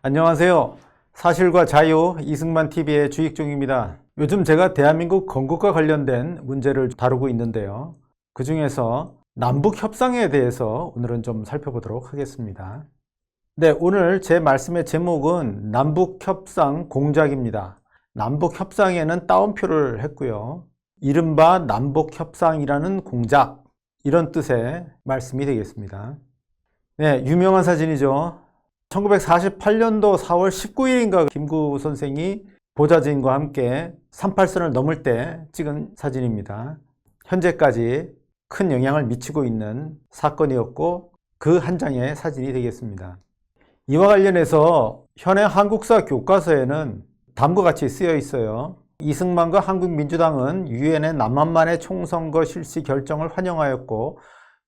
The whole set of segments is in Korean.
안녕하세요. 사실과 자유 이승만 TV의 주익종입니다. 요즘 제가 대한민국 건국과 관련된 문제를 다루고 있는데요. 그 중에서 남북 협상에 대해서 오늘은 좀 살펴보도록 하겠습니다. 네, 오늘 제 말씀의 제목은 남북 협상 공작입니다. 남북 협상에는 따옴표를 했고요. 이른바 남북 협상이라는 공작 이런 뜻의 말씀이 되겠습니다. 네, 유명한 사진이죠. 1948년도 4월 19일인가 김구 선생이 보좌진과 함께 38선을 넘을 때 찍은 사진입니다. 현재까지 큰 영향을 미치고 있는 사건이었고 그 한 장의 사진이 되겠습니다. 이와 관련해서 현행 한국사 교과서에는 다음과 같이 쓰여 있어요. 이승만과 한국민주당은 유엔의 남한만의 총선거 실시 결정을 환영하였고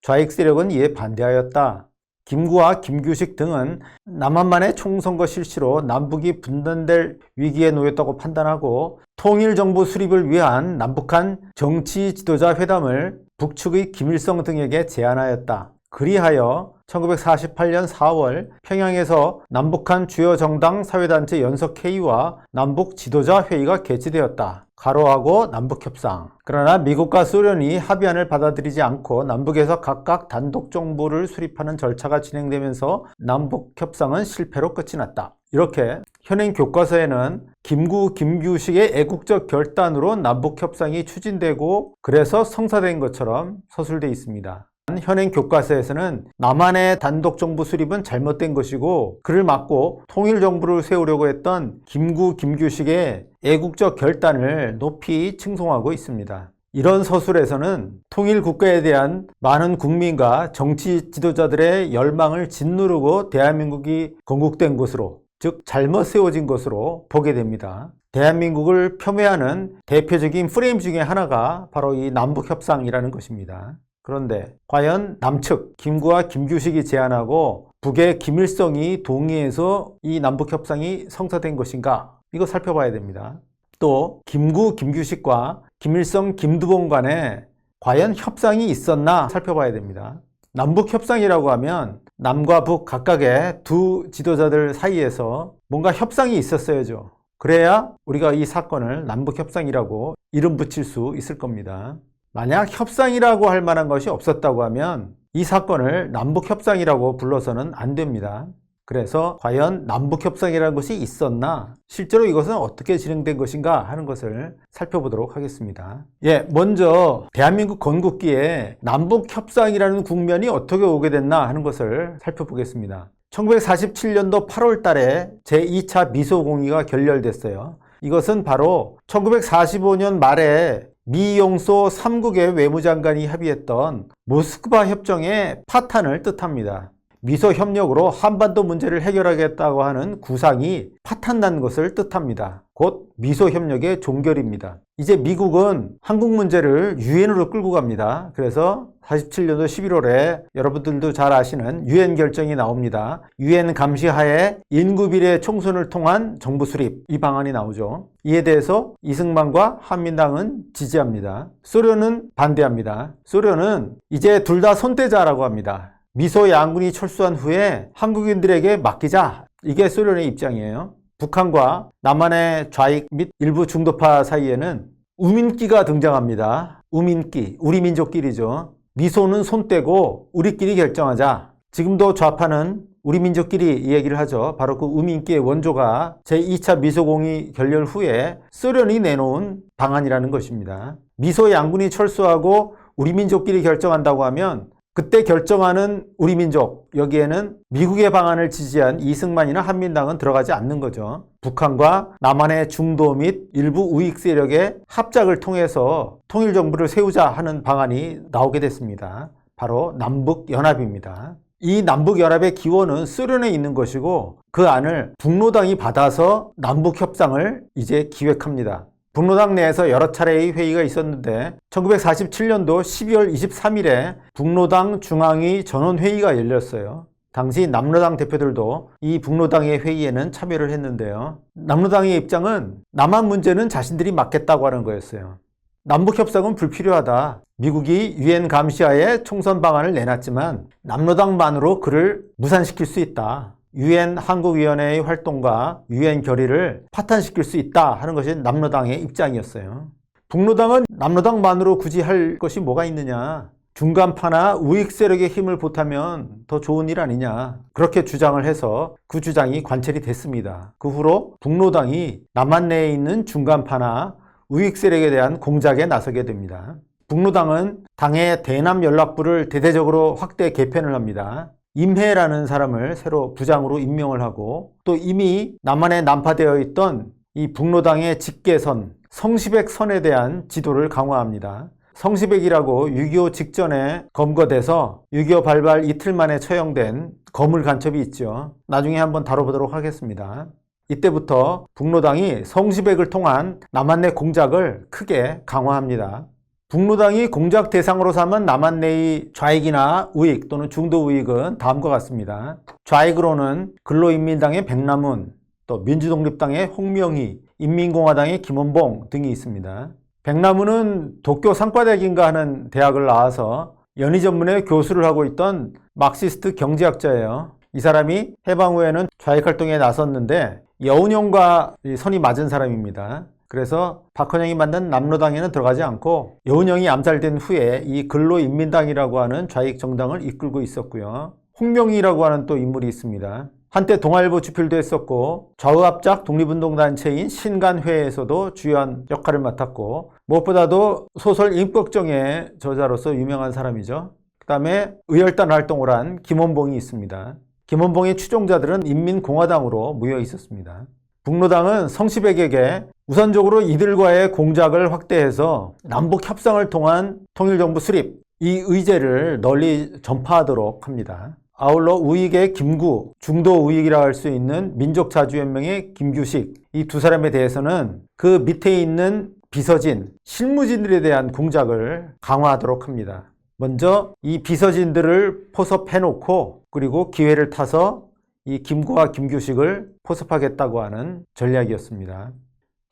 좌익 세력은 이에 반대하였다. 김구와 김규식 등은 남한만의 총선거 실시로 남북이 분단될 위기에 놓였다고 판단하고 통일정부 수립을 위한 남북한 정치 지도자 회담을 북측의 김일성 등에게 제안하였다. 그리하여 1948년 4월 평양에서 남북한 주요 정당 사회단체 연석회의와 남북 지도자 회의가 개최되었다. 가로하고 남북협상. 그러나 미국과 소련이 합의안을 받아들이지 않고 남북에서 각각 단독 정부를 수립하는 절차가 진행되면서 남북협상은 실패로 끝이 났다. 이렇게 현행 교과서에는 김구, 김규식의 애국적 결단으로 남북협상이 추진되고 그래서 성사된 것처럼 서술되어 있습니다. 현행 교과서에서는 남한의 단독 정부 수립은 잘못된 것이고 그를 막고 통일 정부를 세우려고 했던 김구 김규식의 애국적 결단을 높이 칭송하고 있습니다. 이런 서술에서는 통일 국가에 대한 많은 국민과 정치 지도자들의 열망을 짓누르고 대한민국이 건국된 것으로 즉 잘못 세워진 것으로 보게 됩니다. 대한민국을 폄훼하는 대표적인 프레임 중에 하나가 바로 이 남북 협상이라는 것입니다. 그런데 과연 남측 김구와 김규식이 제안하고 북의 김일성이 동의해서 이 남북 협상이 성사된 것인가? 이거 살펴봐야 됩니다. 또 김구 김규식과 김일성 김두봉 간에 과연 협상이 있었나 살펴봐야 됩니다. 남북 협상이라고 하면 남과 북 각각의 두 지도자들 사이에서 뭔가 협상이 있었어야죠. 그래야 우리가 이 사건을 남북 협상이라고 이름 붙일 수 있을 겁니다. 만약 협상이라고 할 만한 것이 없었다고 하면 이 사건을 남북 협상이라고 불러서는 안 됩니다. 그래서 과연 남북협상이라는 것이 있었나 실제로 이것은 어떻게 진행된 것인가 하는 것을 살펴보도록 하겠습니다. 예, 먼저 대한민국 건국기에 남북협상이라는 국면이 어떻게 오게 됐나 하는 것을 살펴보겠습니다. 1947년도 8월 달에 제2차 미소공의가 결렬됐어요. 이것은 바로 1945년 말에 미용소 3국의 외무장관이 합의했던 모스크바 협정의 파탄을 뜻합니다. 미소 협력으로 한반도 문제를 해결하겠다고 하는 구상이 파탄난 것을 뜻합니다. 곧 미소 협력의 종결입니다. 이제 미국은 한국 문제를 유엔으로 끌고 갑니다. 그래서 47년도 11월에 여러분들도 잘 아시는 유엔 결정이 나옵니다. 유엔 감시하에 인구 비례 총선을 통한 정부 수립 이 방안이 나오죠. 이에 대해서 이승만과 한민당은 지지합니다. 소련은 반대합니다. 소련은 이제 둘 다 손대자라고 합니다. 미소 양군이 철수한 후에 한국인들에게 맡기자. 이게 소련의 입장이에요. 북한과 남한의 좌익 및 일부 중도파 사이에는 우민기가 등장합니다. 우민기, 우리 민족끼리죠. 미소는 손 떼고 우리끼리 결정하자. 지금도 좌파는 우리 민족끼리 이 얘기를 하죠. 바로 그 우민기의 원조가 제2차 미소공의 결렬 후에 소련이 내놓은 방안이라는 것입니다. 미소 양군이 철수하고 우리 민족끼리 결정한다고 하면 그때 결정하는 우리 민족 여기에는 미국의 방안을 지지한 이승만이나 한민당은 들어가지 않는 거죠. 북한과 남한의 중도 및 일부 우익 세력의 합작을 통해서 통일 정부를 세우자 하는 방안이 나오게 됐습니다. 바로 남북 연합입니다. 이 남북 연합의 기원은 소련에 있는 것이고 그 안을 북로당이 받아서 남북 협상을 이제 기획합니다. 북로당 내에서 여러 차례의 회의가 있었는데 1947년도 12월 23일에 북로당 중앙위 전원회의가 열렸어요. 당시 남로당 대표들도 이 북로당의 회의에는 참여를 했는데요. 남로당의 입장은 남한 문제는 자신들이 맡겠다고 하는 거였어요. 남북 협상은 불필요하다. 미국이 유엔 감시하에 총선 방안을 내놨지만 남로당만으로 그를 무산시킬 수 있다. 유엔 한국위원회의 활동과 유엔 결의를 파탄시킬 수 있다 하는 것이 남로당의 입장이었어요. 북로당은 남로당만으로 굳이 할 것이 뭐가 있느냐. 중간파나 우익 세력의 힘을 보타면 더 좋은 일 아니냐. 그렇게 주장을 해서 그 주장이 관철이 됐습니다. 그 후로 북로당이 남한 내에 있는 중간파나 우익 세력에 대한 공작에 나서게 됩니다. 북로당은 당의 대남 연락부를 대대적으로 확대 개편을 합니다. 임해라는 사람을 새로 부장으로 임명을 하고 또 이미 남한에 난파되어 있던 이 북로당의 직계선 성시백 선에 대한 지도를 강화합니다. 성시백이라고 6.25 직전에 검거돼서 6.25 발발 이틀 만에 처형된 거물 간첩이 있죠. 나중에 한번 다뤄보도록 하겠습니다. 이때부터 북로당이 성시백을 통한 남한 내 공작을 크게 강화합니다. 북로당이 공작 대상으로 삼은 남한 내의 좌익이나 우익 또는 중도 우익은 다음과 같습니다. 좌익으로는 근로인민당의 백남훈, 또 민주독립당의 홍명희, 인민공화당의 김원봉 등이 있습니다. 백남훈은 도쿄 상과대학인가 하는 대학을 나와서 연희 전문의 교수를 하고 있던 막시스트 경제학자예요. 이 사람이 해방 후에는 좌익 활동에 나섰는데 여운형과 선이 맞은 사람입니다. 그래서 박헌영이 만든 남로당에는 들어가지 않고 여운형이 암살된 후에 이 근로인민당이라고 하는 좌익 정당을 이끌고 있었고요. 홍명희라고 하는 또 인물이 있습니다. 한때 동아일보 주필도 했었고 좌우합작 독립운동단체인 신간회에서도 주요한 역할을 맡았고 무엇보다도 소설 임꺽정의 저자로서 유명한 사람이죠. 그 다음에 의열단 활동을 한 김원봉이 있습니다. 김원봉의 추종자들은 인민공화당으로 모여 있었습니다. 북로당은 성시백에게 우선적으로 이들과의 공작을 확대해서 남북 협상을 통한 통일정부 수립, 이 의제를 널리 전파하도록 합니다. 아울러 우익의 김구, 중도 우익이라 할 수 있는 민족자주연맹의 김규식, 이 두 사람에 대해서는 그 밑에 있는 비서진, 실무진들에 대한 공작을 강화하도록 합니다. 먼저 이 비서진들을 포섭해놓고 그리고 기회를 타서 이 김구와 김규식을 포섭하겠다고 하는 전략이었습니다.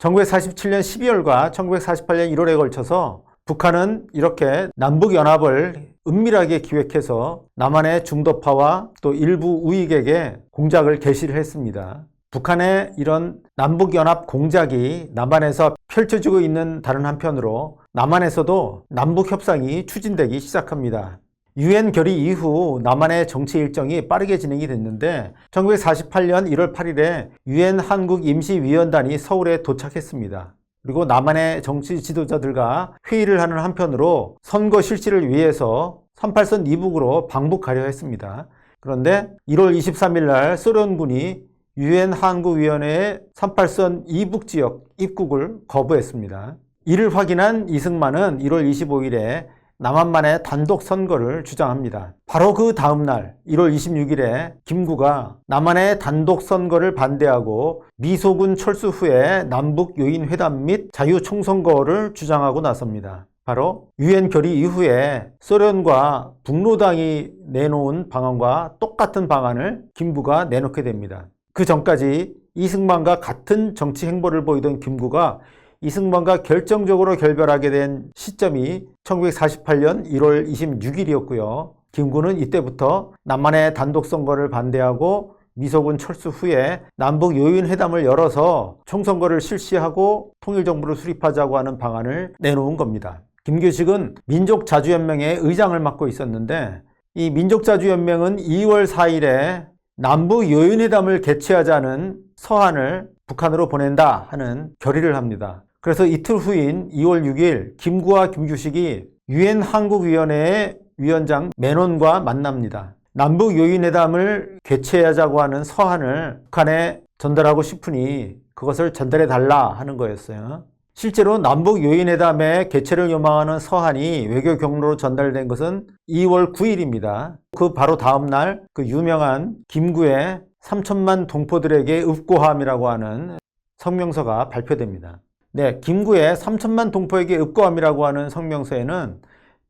1947년 12월과 1948년 1월에 걸쳐서 북한은 이렇게 남북연합을 은밀하게 기획해서 남한의 중도파와 또 일부 우익에게 공작을 개시를 했습니다. 북한의 이런 남북연합 공작이 남한에서 펼쳐지고 있는 다른 한편으로 남한에서도 남북협상이 추진되기 시작합니다. 유엔 결의 이후 남한의 정치 일정이 빠르게 진행이 됐는데 1948년 1월 8일에 유엔 한국 임시위원단이 서울에 도착했습니다. 그리고 남한의 정치 지도자들과 회의를 하는 한편으로 선거 실시를 위해서 38선 이북으로 방북하려 했습니다. 그런데 1월 23일 날 소련군이 유엔 한국위원회의 38선 이북 지역 입국을 거부했습니다. 이를 확인한 이승만은 1월 25일에 남한만의 단독 선거를 주장합니다. 바로 그 다음 날 1월 26일에 김구가 남한의 단독 선거를 반대하고 미소군 철수 후에 남북 요인 회담 및 자유 총선거를 주장하고 나섭니다. 바로 유엔 결의 이후에 소련과 북로당이 내놓은 방안과 똑같은 방안을 김구가 내놓게 됩니다. 그 전까지 이승만과 같은 정치 행보를 보이던 김구가 이승만과 결정적으로 결별하게 된 시점이 1948년 1월 26일이었고요. 김구는 이때부터 남한의 단독 선거를 반대하고 미소군 철수 후에 남북 요인 회담을 열어서 총선거를 실시하고 통일정부를 수립하자고 하는 방안을 내놓은 겁니다. 김규식은 민족자주연맹의 의장을 맡고 있었는데 이 민족자주연맹은 2월 4일에 남북 요인회담을 개최하자는 서한을 북한으로 보낸다 하는 결의를 합니다. 그래서 이틀 후인 2월 6일 김구와 김규식이 유엔 한국위원회의 위원장 맨원과 만납니다. 남북 요인회담을 개최하자고 하는 서한을 북한에 전달하고 싶으니 그것을 전달해 달라 하는 거였어요. 실제로 남북 요인회담의 개최를 요망하는 서한이 외교 경로로 전달된 것은 2월 9일입니다. 그 바로 다음 날 그 유명한 김구의 3천만 동포들에게 읍고함이라고 하는 성명서가 발표됩니다. 네, 김구의 3천만 동포에게 읍고함이라고 하는 성명서에는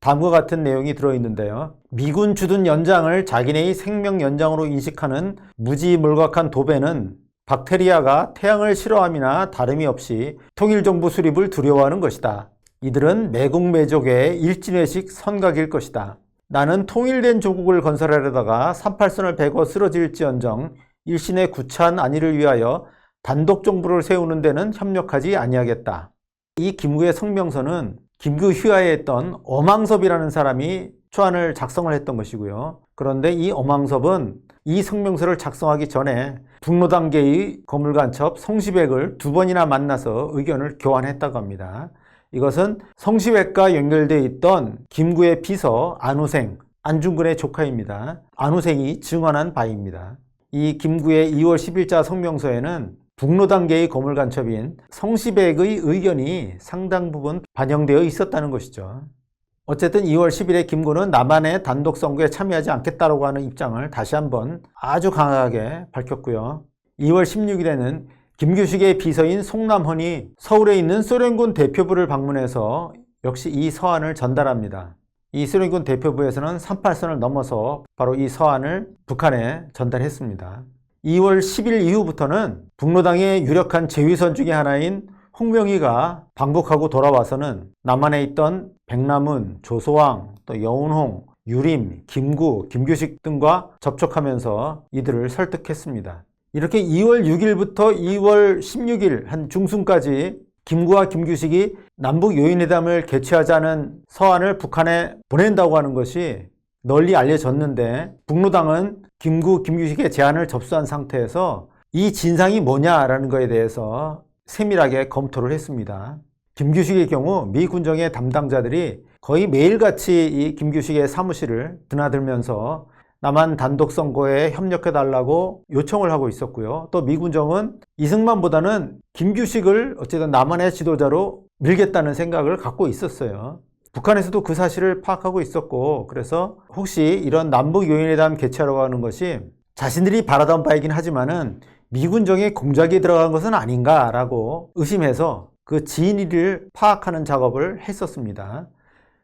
다음과 같은 내용이 들어있는데요. 미군 주둔 연장을 자기네의 생명 연장으로 인식하는 무지물각한 도배는 박테리아가 태양을 싫어함이나 다름이 없이 통일정부 수립을 두려워하는 것이다. 이들은 매국매족의 일진회식 선각일 것이다. 나는 통일된 조국을 건설하려다가 38선을 베고 쓰러질지언정 일신의 구차한 안위를 위하여 단독 정부를 세우는 데는 협력하지 아니하겠다. 이 김구의 성명서는 김구 휘하에 있던 어망섭이라는 사람이 초안을 작성을 했던 것이고요. 그런데 이 어망섭은 이 성명서를 작성하기 전에 북로단계의 거물간첩 성시백을 두 번이나 만나서 의견을 교환했다고 합니다. 이것은 성시백과 연결되어 있던 김구의 비서 안우생, 안중근의 조카입니다. 안우생이 증언한 바입니다. 이 김구의 2월 10일자 성명서에는 북로 단계의 거물간첩인 성시백의 의견이 상당 부분 반영되어 있었다는 것이죠. 어쨌든 2월 10일에 김구는 남한의 단독 선거에 참여하지 않겠다라고 하는 입장을 다시 한번 아주 강하게 밝혔고요. 2월 16일에는 김규식의 비서인 송남헌이 서울에 있는 소련군 대표부를 방문해서 역시 이 서한을 전달합니다. 이 소련군 대표부에서는 38선을 넘어서 바로 이 서한을 북한에 전달했습니다. 2월 10일 이후부터는 북로당의 유력한 재위선 중의 하나인 홍명희가 방북하고 돌아와서는 남한에 있던 백남은, 조소왕, 또 여운홍, 유림, 김구, 김규식 등과 접촉하면서 이들을 설득했습니다. 이렇게 2월 6일부터 2월 16일 한 중순까지 김구와 김규식이 남북 요인회담을 개최하자는 서한을 북한에 보낸다고 하는 것이 널리 알려졌는데 북로당은 김구, 김규식의 제안을 접수한 상태에서 이 진상이 뭐냐라는 것에 대해서 세밀하게 검토를 했습니다. 김규식의 경우 미 군정의 담당자들이 거의 매일같이 이 김규식의 사무실을 드나들면서 남한 단독 선거에 협력해 달라고 요청을 하고 있었고요. 또 미군정은 이승만보다는 김규식을 어쨌든 남한의 지도자로 밀겠다는 생각을 갖고 있었어요. 북한에서도 그 사실을 파악하고 있었고 그래서 혹시 이런 남북 요인회담 개최하려고 하는 것이 자신들이 바라던 바이긴 하지만은 미군정의 공작이 들어간 것은 아닌가라고 의심해서 그 진위를 파악하는 작업을 했었습니다.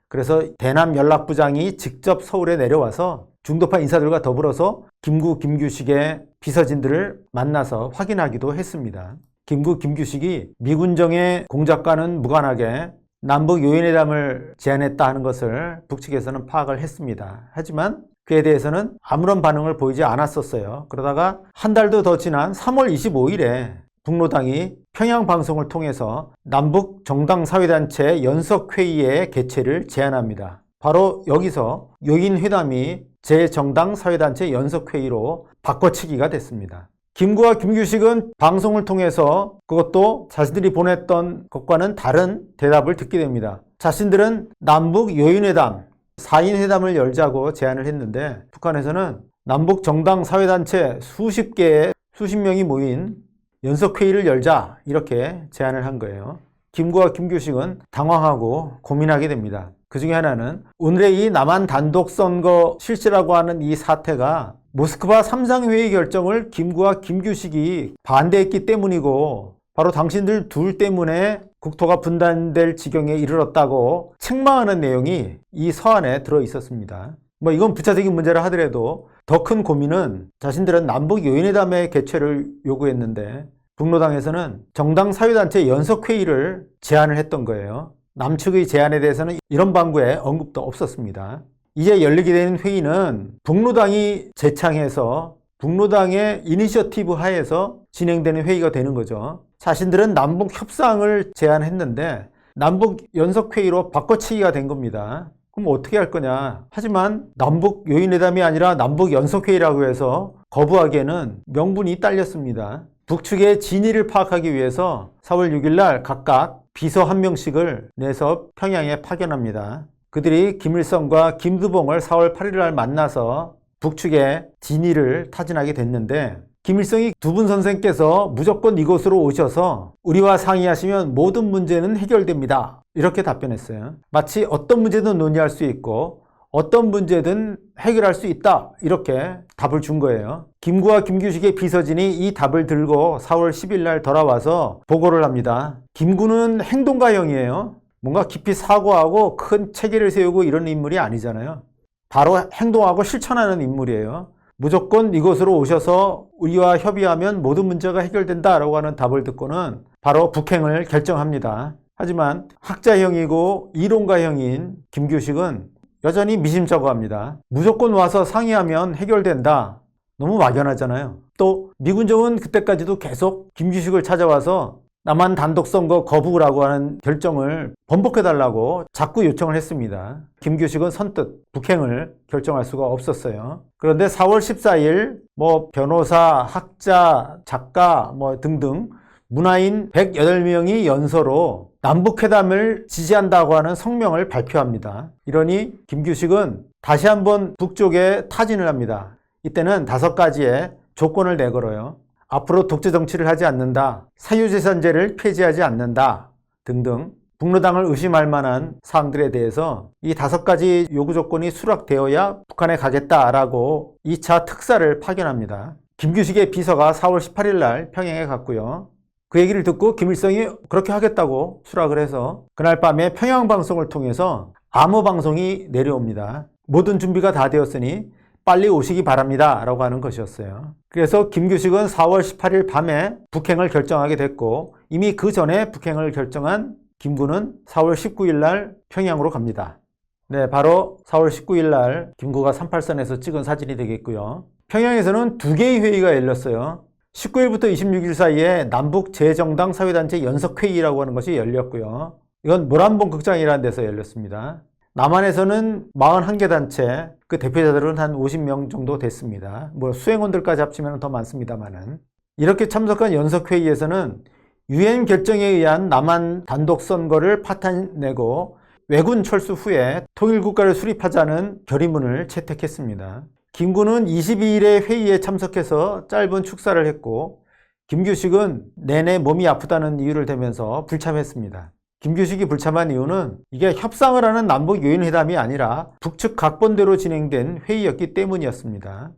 그래서 대남 연락부장이 직접 서울에 내려와서 중도파 인사들과 더불어서 김구, 김규식의 비서진들을 만나서 확인하기도 했습니다. 김구, 김규식이 미군정의 공작과는 무관하게 남북 요인회담을 제안했다 하는 것을 북측에서는 파악을 했습니다. 하지만 그에 대해서는 아무런 반응을 보이지 않았었어요. 그러다가 한 달도 더 지난 3월 25일에 북로당이 평양 방송을 통해서 남북 정당 사회단체 연석 회의의 개최를 제안합니다. 바로 여기서 요인 회담이 제정당 사회단체 연석 회의로 바꿔치기가 됐습니다. 김구와 김규식은 방송을 통해서 그것도 자신들이 보냈던 것과는 다른 대답을 듣게 됩니다. 자신들은 남북 요인회담, 4인 회담을 열자고 제안을 했는데 북한에서는 남북 정당 사회단체 수십 개의 수십 명이 모인 연석회의를 열자 이렇게 제안을 한 거예요. 김구와 김규식은 당황하고 고민하게 됩니다. 그 중에 하나는 오늘의 이 남한 단독 선거 실시라고 하는 이 사태가 모스크바 삼상회의 결정을 김구와 김규식이 반대했기 때문이고 바로 당신들 둘 때문에 국토가 분단될 지경에 이르렀다고 책망하는 내용이 이 서한에 들어 있었습니다. 뭐 이건 부차적인 문제라 하더라도 더 큰 고민은 자신들은 남북 요인회담의 개최를 요구했는데 북로당에서는 정당 사회단체 연석회의를 제안을 했던 거예요. 남측의 제안에 대해서는 이런 방구에 언급도 없었습니다. 이제 열리게 되는 회의는 북로당이 재창해서 북로당의 이니셔티브 하에서 진행되는 회의가 되는 거죠. 자신들은 남북 협상을 제안했는데 남북 연석회의로 바꿔치기가 된 겁니다. 그럼 어떻게 할 거냐? 하지만 남북 요인회담이 아니라 남북 연석회의라고 해서 거부하기에는 명분이 딸렸습니다. 북측의 진위를 파악하기 위해서 4월 6일 날 각각 비서 한 명씩을 내서 평양에 파견합니다. 그들이 김일성과 김두봉을 4월 8일 날 만나서 북측의 진위를 타진하게 됐는데 김일성이 두분 선생께서 무조건 이곳으로 오셔서 우리와 상의하시면 모든 문제는 해결됩니다. 이렇게 답변했어요. 마치 어떤 문제든 논의할 수 있고 어떤 문제든 해결할 수 있다. 이렇게 답을 준 거예요. 김구와 김규식의 비서진이 이 답을 들고 4월 10일 날 돌아와서 보고를 합니다. 김구는 행동가형이에요. 뭔가 깊이 사고하고 큰 체계를 세우고 이런 인물이 아니잖아요. 바로 행동하고 실천하는 인물이에요. 무조건 이곳으로 오셔서 우리와 협의하면 모든 문제가 해결된다라고 하는 답을 듣고는 바로 북행을 결정합니다. 하지만 학자형이고 이론가형인 김규식은 여전히 미심쩍어합니다. 무조건 와서 상의하면 해결된다. 너무 막연하잖아요. 또 미군정은 그때까지도 계속 김규식을 찾아와서 남한 단독 선거 거부라고 하는 결정을 번복해달라고 자꾸 요청을 했습니다. 김규식은 선뜻 북행을 결정할 수가 없었어요. 그런데 4월 14일 뭐 변호사, 학자, 작가 뭐 등등 문화인 108명이 연서로 남북회담을 지지한다고 하는 성명을 발표합니다. 이러니 김규식은 다시 한번 북쪽에 타진을 합니다. 이때는 다섯 가지의 조건을 내걸어요. 앞으로 독재 정치를 하지 않는다. 사유재산제를 폐지하지 않는다. 등등 북로당을 의심할 만한 사항들에 대해서 이 다섯 가지 요구 조건이 수락되어야 북한에 가겠다라고 2차 특사를 파견합니다. 김규식의 비서가 4월 18일 날 평양에 갔고요. 그 얘기를 듣고 김일성이 그렇게 하겠다고 수락을 해서 그날 밤에 평양 방송을 통해서 암호 방송이 내려옵니다. 모든 준비가 다 되었으니 빨리 오시기 바랍니다. 라고 하는 것이었어요. 그래서 김규식은 4월 18일 밤에 북행을 결정하게 됐고 이미 그 전에 북행을 결정한 김구는 4월 19일 날 평양으로 갑니다. 네, 바로 4월 19일 날 김구가 38선에서 찍은 사진이 되겠고요. 평양에서는 두 개의 회의가 열렸어요. 19일부터 26일 사이에 남북 재정당 사회단체 연석회의라고 하는 것이 열렸고요. 이건 모란봉 극장이라는 데서 열렸습니다. 남한에서는 41개 단체, 그 대표자들은 한 50명 정도 됐습니다. 뭐 수행원들까지 합치면 더 많습니다만은. 이렇게 참석한 연석회의에서는 유엔 결정에 의한 남한 단독 선거를 파탄내고 왜군 철수 후에 통일국가를 수립하자는 결의문을 채택했습니다. 김구는 22일에 회의에 참석해서 짧은 축사를 했고 김규식은 내내 몸이 아프다는 이유를 대면서 불참했습니다. 김규식이 불참한 이유는 이게 협상을 하는 남북 요인회담이 아니라 북측 각본대로 진행된 회의였기 때문이었습니다.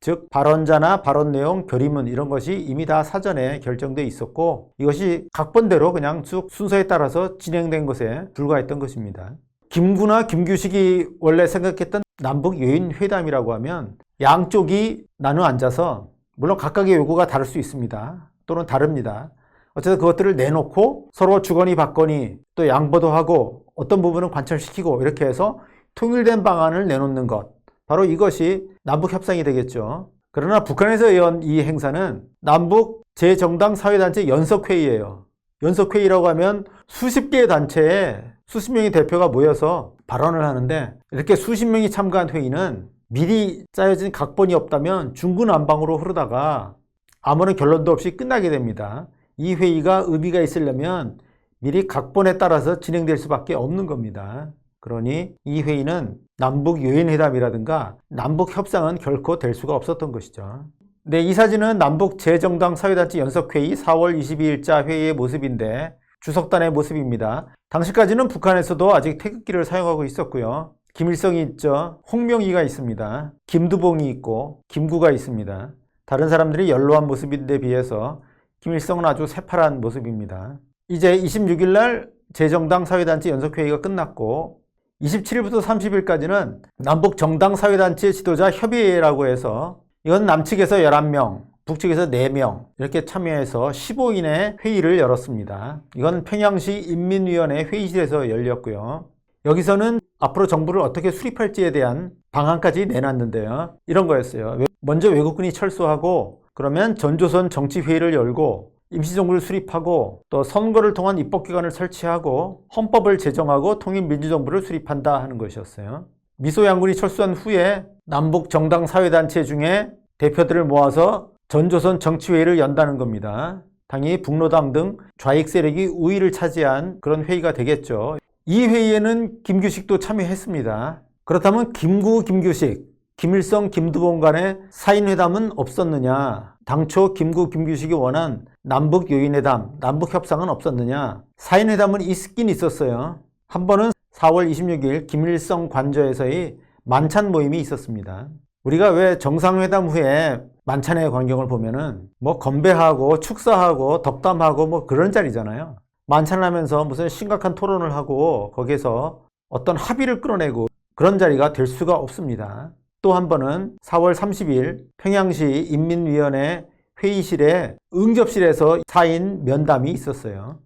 즉 발언자나 발언 내용, 결의문 이런 것이 이미 다 사전에 결정돼 있었고 이것이 각본대로 그냥 쭉 순서에 따라서 진행된 것에 불과했던 것입니다. 김구나 김규식이 원래 생각했던 남북 요인 회담이라고 하면 양쪽이 나눠 앉아서 물론 각각의 요구가 다를 수 있습니다. 또는 다릅니다. 어쨌든 그것들을 내놓고 서로 주거니 받거니 또 양보도 하고 어떤 부분은 관철시키고 이렇게 해서 통일된 방안을 내놓는 것. 바로 이것이 남북 협상이 되겠죠. 그러나 북한에서 연 이 행사는 남북 재정당 사회단체 연석회의예요. 연석회의라고 하면 수십 개의 단체에 수십 명의 대표가 모여서 발언을 하는데 이렇게 수십 명이 참가한 회의는 미리 짜여진 각본이 없다면 중구난방으로 흐르다가 아무런 결론도 없이 끝나게 됩니다. 이 회의가 의미가 있으려면 미리 각본에 따라서 진행될 수밖에 없는 겁니다. 그러니 이 회의는 남북 요인회담이라든가 남북 협상은 결코 될 수가 없었던 것이죠. 네, 이 사진은 남북 재정당 사회단체 연석회의 4월 22일자 회의의 모습인데 주석단의 모습입니다. 당시까지는 북한에서도 아직 태극기를 사용하고 있었고요. 김일성이 있죠. 홍명희가 있습니다. 김두봉이 있고 김구가 있습니다. 다른 사람들이 연로한 모습인데 비해서 김일성은 아주 새파란 모습입니다. 이제 26일 날 재정당 사회단체 연석회의가 끝났고 27일부터 30일까지는 남북 정당 사회단체 지도자 협의회라고 해서 이건 남측에서 11명, 북측에서 4명 이렇게 참여해서 15인의 회의를 열었습니다. 이건 평양시 인민위원회 회의실에서 열렸고요. 여기서는 앞으로 정부를 어떻게 수립할지에 대한 방안까지 내놨는데요. 이런 거였어요. 먼저 외국군이 철수하고 그러면 전조선 정치회의를 열고 임시정부를 수립하고 또 선거를 통한 입법기관을 설치하고 헌법을 제정하고 통일민주정부를 수립한다 하는 것이었어요. 미소 양군이 철수한 후에 남북 정당 사회단체 중에 대표들을 모아서 전조선 정치회의를 연다는 겁니다. 당연히 북로당 등 좌익 세력이 우위를 차지한 그런 회의가 되겠죠. 이 회의에는 김규식도 참여했습니다. 그렇다면 김구, 김규식, 김일성, 김두봉 간의 사인회담은 없었느냐? 당초 김구, 김규식이 원한 남북 요인회담, 남북 협상은 없었느냐? 사인회담은 있긴 있었어요. 한 번은 4월 26일 김일성 관저에서의 만찬 모임이 있었습니다. 우리가 왜 정상회담 후에 만찬의 광경을 보면은 뭐 건배하고 축사하고 덕담하고 뭐 그런 자리잖아요. 만찬을 하면서 무슨 심각한 토론을 하고 거기에서 어떤 합의를 끌어내고 그런 자리가 될 수가 없습니다. 또 한 번은 4월 30일 평양시 인민위원회 회의실에 응접실에서 4인 면담이 있었어요.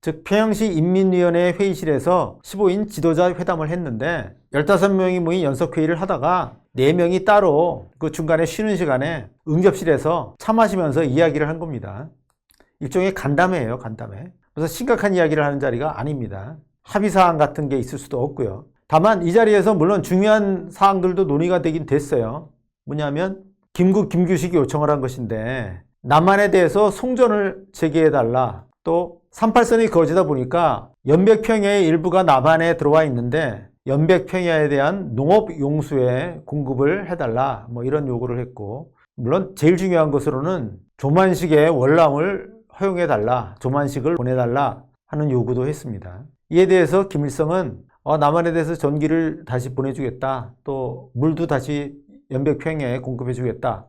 즉 평양시 인민위원회 회의실에서 15인 지도자 회담을 했는데 15명이 모인 연석회의를 하다가 네 명이 따로 그 중간에 쉬는 시간에 응접실에서 차 마시면서 이야기를 한 겁니다. 일종의 간담회예요, 간담회. 그래서 심각한 이야기를 하는 자리가 아닙니다. 합의사항 같은 게 있을 수도 없고요. 다만 이 자리에서 물론 중요한 사항들도 논의가 되긴 됐어요. 뭐냐면 김구 김규식이 요청을 한 것인데 남한에 대해서 송전을 제기해 달라. 또 38선이 그어지다 보니까 연백평야의 일부가 남한에 들어와 있는데 연백평야에 대한 농업 용수의 공급을 해달라. 뭐 이런 요구를 했고 물론 제일 중요한 것으로는 조만식의 월남을 허용해달라. 조만식을 보내달라 하는 요구도 했습니다. 이에 대해서 김일성은 어, 남한에 대해서 전기를 다시 보내주겠다. 또 물도 다시 연백평야에 공급해주겠다.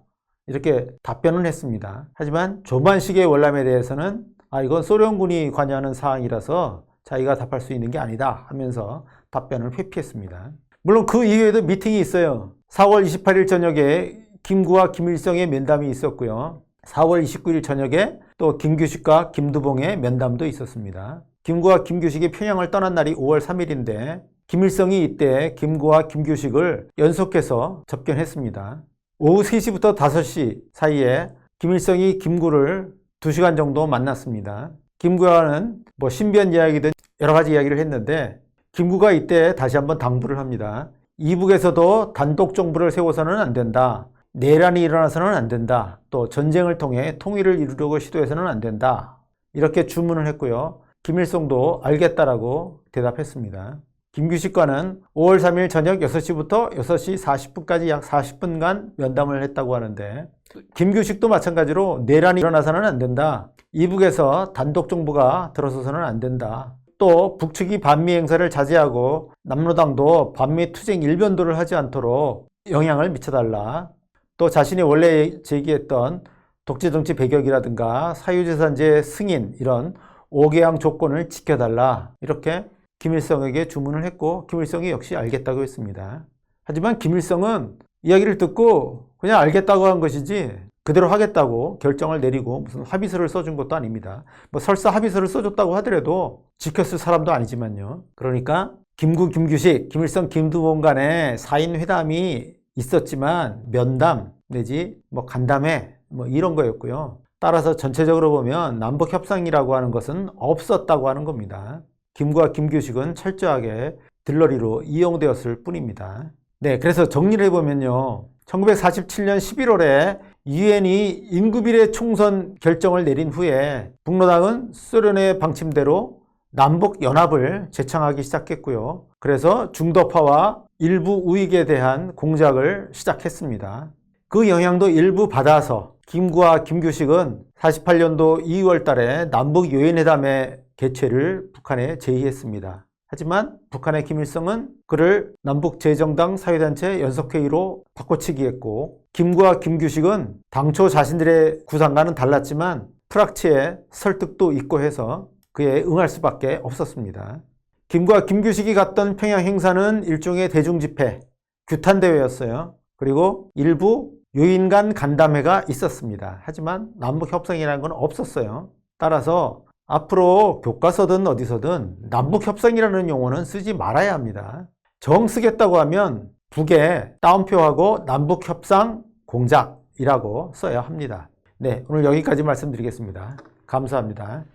이렇게 답변을 했습니다. 하지만 조만식의 월남에 대해서는 아 이건 소련군이 관여하는 사항이라서 자기가 답할 수 있는 게 아니다 하면서 답변을 회피했습니다. 물론 그 이후에도 미팅이 있어요. 4월 28일 저녁에 김구와 김일성의 면담이 있었고요. 4월 29일 저녁에 또 김규식과 김두봉의 면담도 있었습니다. 김구와 김규식이 평양을 떠난 날이 5월 3일인데 김일성이 이때 김구와 김규식을 연속해서 접견했습니다. 오후 3시부터 5시 사이에 김일성이 김구를 2시간 정도 만났습니다. 김구와는 뭐 신비한 이야기든 여러 가지 이야기를 했는데 김구가 이때 다시 한번 당부를 합니다. 이북에서도 단독 정부를 세워서는 안 된다. 내란이 일어나서는 안 된다. 또 전쟁을 통해 통일을 이루려고 시도해서는 안 된다. 이렇게 주문을 했고요. 김일성도 알겠다라고 대답했습니다. 김규식과는 5월 3일 저녁 6시부터 6시 40분까지 약 40분간 면담을 했다고 하는데 김규식도 마찬가지로 내란이 일어나서는 안 된다. 이북에서 단독 정부가 들어서서는 안 된다. 또 북측이 반미 행사를 자제하고 남로당도 반미 투쟁 일변도를 하지 않도록 영향을 미쳐달라. 또 자신이 원래 제기했던 독재 정치 배격이라든가 사유재산제 승인 이런 5개항 조건을 지켜달라. 이렇게 김일성에게 주문을 했고 김일성이 역시 알겠다고 했습니다. 하지만 김일성은 이야기를 듣고 그냥 알겠다고 한 것이지 그대로 하겠다고 결정을 내리고 무슨 합의서를 써준 것도 아닙니다. 뭐 설사 합의서를 써줬다고 하더라도 지켰을 사람도 아니지만요. 그러니까 김구, 김규식, 김일성, 김두봉 간의 4인 회담이 있었지만 면담 내지 뭐 간담회 뭐 이런 거였고요. 따라서 전체적으로 보면 남북 협상이라고 하는 것은 없었다고 하는 겁니다. 김구와 김규식은 철저하게 들러리로 이용되었을 뿐입니다. 네, 그래서 정리를 해보면요. 1947년 11월에 유엔이 인구 비례 총선 결정을 내린 후에 북로당은 소련의 방침대로 남북 연합을 재창하기 시작했고요. 그래서 중도파와 일부 우익에 대한 공작을 시작했습니다. 그 영향도 일부 받아서 김구와 김규식은 48년도 2월 달에 남북 유엔회담의 개최를 북한에 제의했습니다. 하지만 북한의 김일성은 그를 남북 재정당 사회단체 연석회의로 바꿔치기했고 김구와 김규식은 당초 자신들의 구상과는 달랐지만 프락치의 설득도 있고 해서 그에 응할 수밖에 없었습니다. 김구와 김규식이 갔던 평양 행사는 일종의 대중집회, 규탄대회였어요. 그리고 일부 요인 간 간담회가 있었습니다. 하지만 남북 협상이라는 건 없었어요. 따라서 앞으로 교과서든 어디서든 남북 협상이라는 용어는 쓰지 말아야 합니다. 정 쓰겠다고 하면 북에 따옴표하고 남북 협상 공작이라고 써야 합니다. 네, 오늘 여기까지 말씀드리겠습니다. 감사합니다.